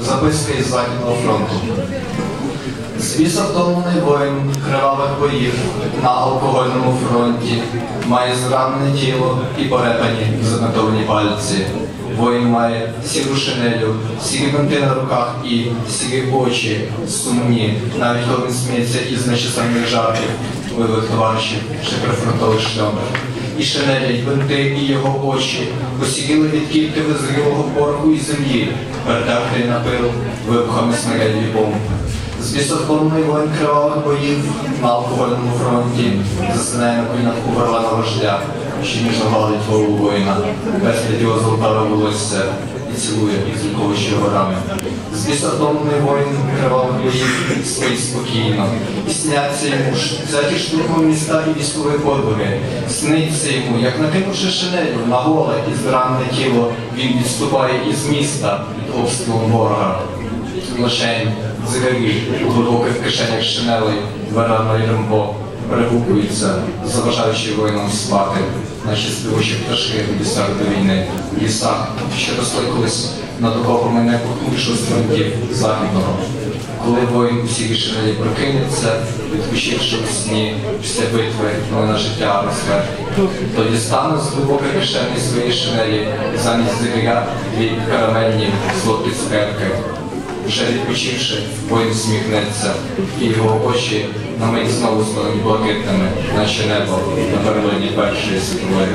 Записка із Західного фронту. Звісно, втомлений воїн кривавих боїв на алкогольному фронті має зранене тіло і порепані занотовані пальці. Воїн має сіру шинелю, сірі бинти на руках і сірі очі сумні, навіть коли він сміється із нечисленних жартів бойових товаришів чи прифронтових шльомер. І шинеля, і бинти, і його очі посіріли від кільки визрілого пороху і землі, перетертий на пил вибухами снарядів і бомб. Збісохлонний воїн кривавих боїв на алкогольному фронті засинає на колінах горлана вождя, що ніжно гладить голову воїна, безпід його золотаве волосся і цілує, відліковуючи горами. Збісохлонний воїн кривавих боїв спить спокійно, і сняться йому ж взяті штурмом міста і військові подвиги. Сниться йому, як накинувши шинелю на голе і зранене тіло, він відступає із міста під обстрілом ворога. Лишень, дзигарі глибоких кишенях шинелей, верано й рембо перегукуються, заважаючи воїнам спати, наші співочі пташки в лісах війни, в лісах, що росли колись над окопами найпухніших фронтів західного. Коли воїн у сірій прокинеться, відпочивши у сні після битви, на життя росте, тоді стане з глибокої кишені своєї шинелі замість зиря дві карамельні золоті цукерки. Вже відпочивши, воїн сміхнеться, і його очі на мить знову стануть блакитними, наче небо на перлині першої світової.